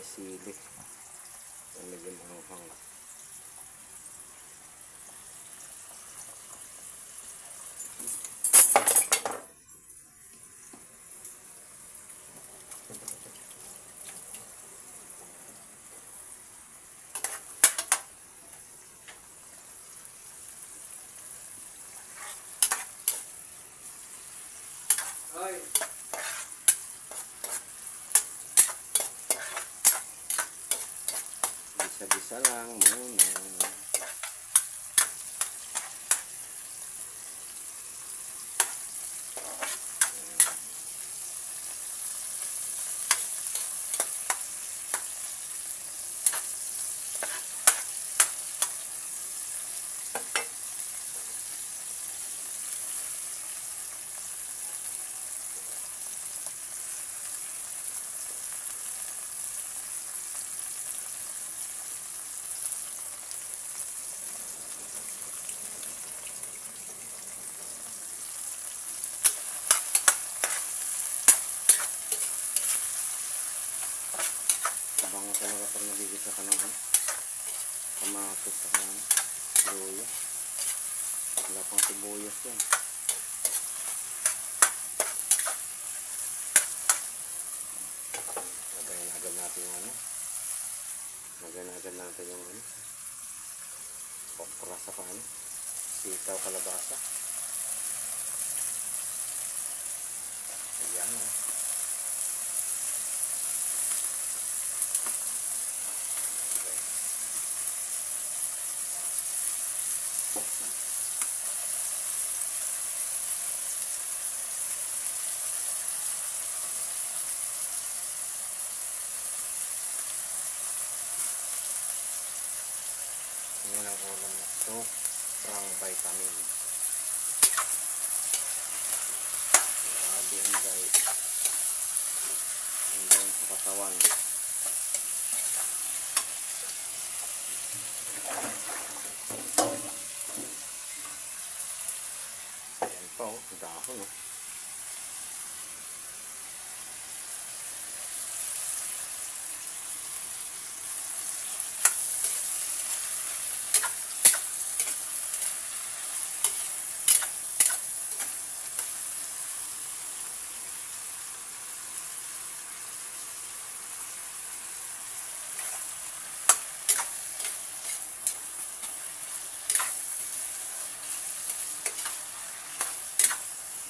May sili. Ang medyo manghang. Ay, Bisa-bisa lang muna. Kamatis ka naman. Luya. Wala pang sibuyas yan. Lagayin agad natin yung ano. Lagayin agad natin yung ano. Okra sa ano. Sitaw kalabasa. Ayan oh. Yan ang ulam na ito. Prang vitamin. Grabe yan guys. Ang doon sa katawan. Ayan pa oh. Ang dahon oh.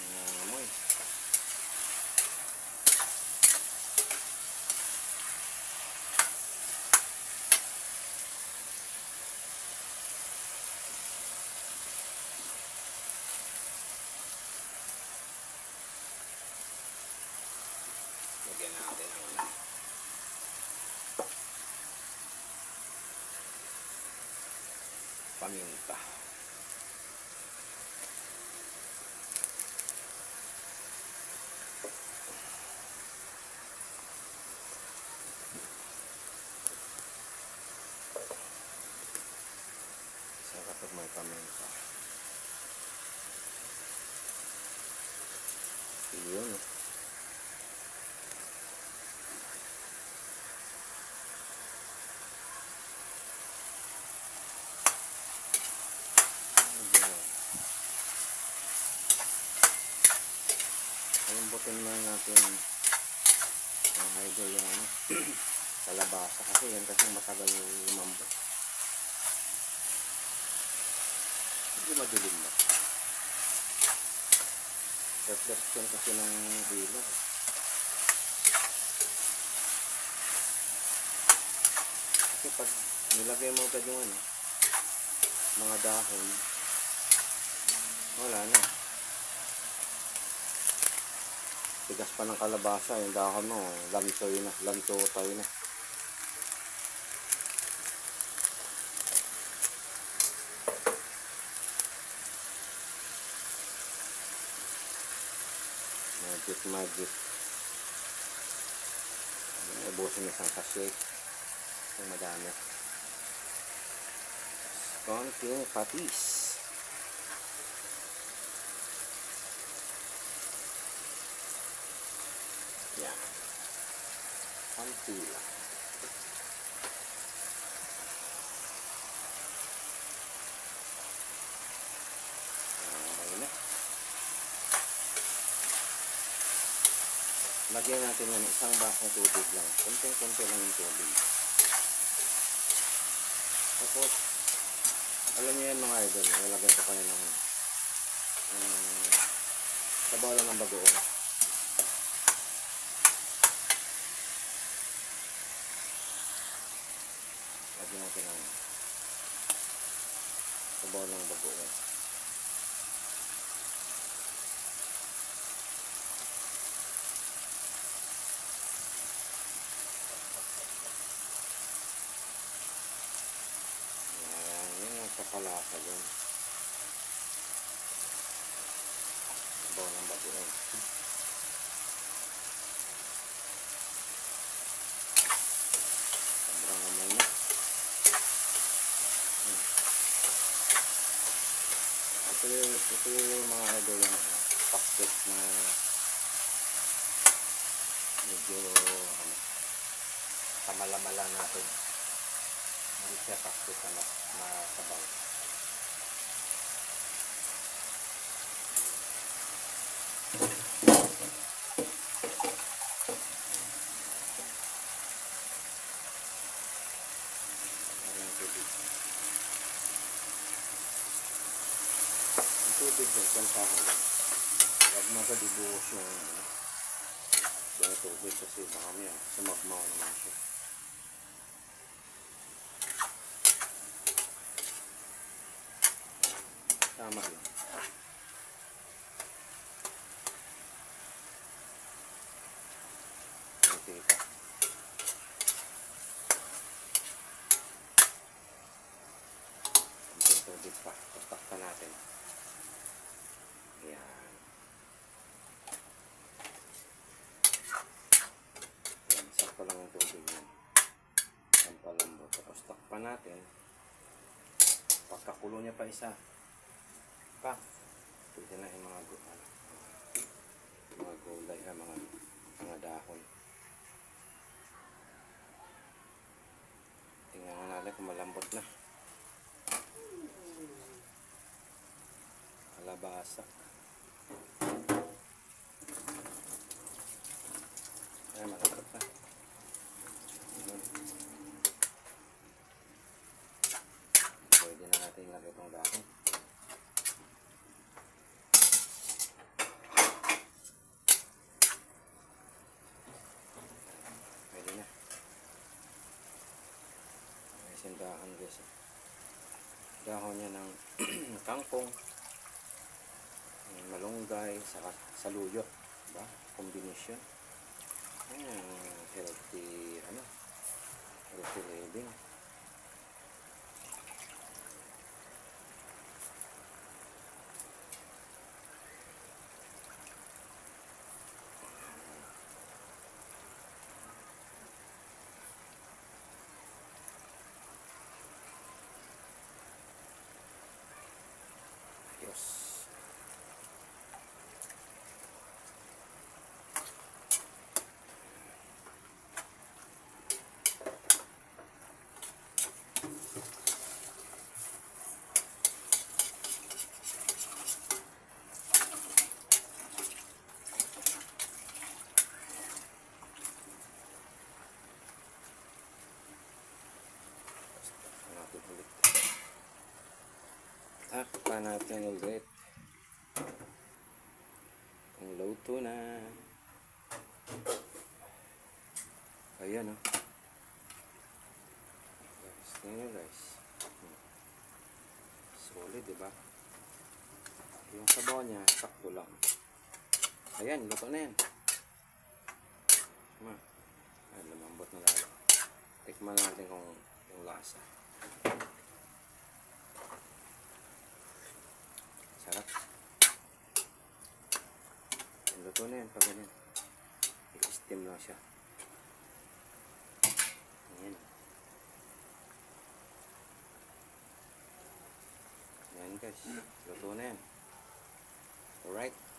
Ang amoy. Lagyan natin ang ano. Paminta. Sarap pag may paminta. Yun. oh. Ayan. Palambutin na natin ang idol yung ano, kalabasa kasi yan kasi matagal lumambot. Hindi madilim na. Reflection kasi ng ilaw. Kasi pag nilagay mo agad yung ano, mga dahon, wala na. Tigas pa ng kalabasa, yung dahon mo, lantoy na, lantotay na. Magic, magic. Ubusin isang sachet. Ang madami. Konting patis. Yan. Konti lang. Lagyan natin ng isang bakong tubig lang. Konting-konti lang yung tubig. Tapos, alam niyo yan mga idol, nilagyan ko kayo ng um, sabaw lang ng bagoong. Lagyan natin ng sabaw ng bagoong. Yan, yun ang kakalasa dun. Sabaw ng bagoong. Yung, ito yung mga idol yung packet na medyo ano, kamalamala natin. Hindi siya packet ano, na sabaw. Meron yung tubig. Ang tubig dyan, kantahan lang. Huwag makadibuhos yung ano, yung tubig kasi baka may sumagmaw naman siya. Tama lang. Okay pa. Konting tubig pa. Pastak pa natin. Ayan. Ayan, sakto lang ang tubig yan. Ang palambot. Takpan natin. Pagkakulo niya pa isa. Pa. Pwede na yung mga ano, mga gulay, ah, mga mga dahon. Tingnan nga natin kung malambot na. Kalabasa. Ay, malambot na. Ayan. Pwede na natin ilagay itong dahon. Pwede na. May sindahan guys. eh. Dahon niya ng kangkong, ng malunggay, saka saluyot. Diba? Combination. Ayan, healthy, ano, healthy living. Natin ulit. Takpan natin ulit. Ang luto na. Ayan o. Oh. Guys, tingnan guys. Solid, diba? Yung sabaw niya, sakto lang. Ayan, luto na yan. Ma, ay, lumambot na lalo. Tikman natin kung yung lasa. Sarap. Yung luto na yan pag ganyan. I-steam lang siya. Ayan. Ayan guys. Luto na yan. Alright.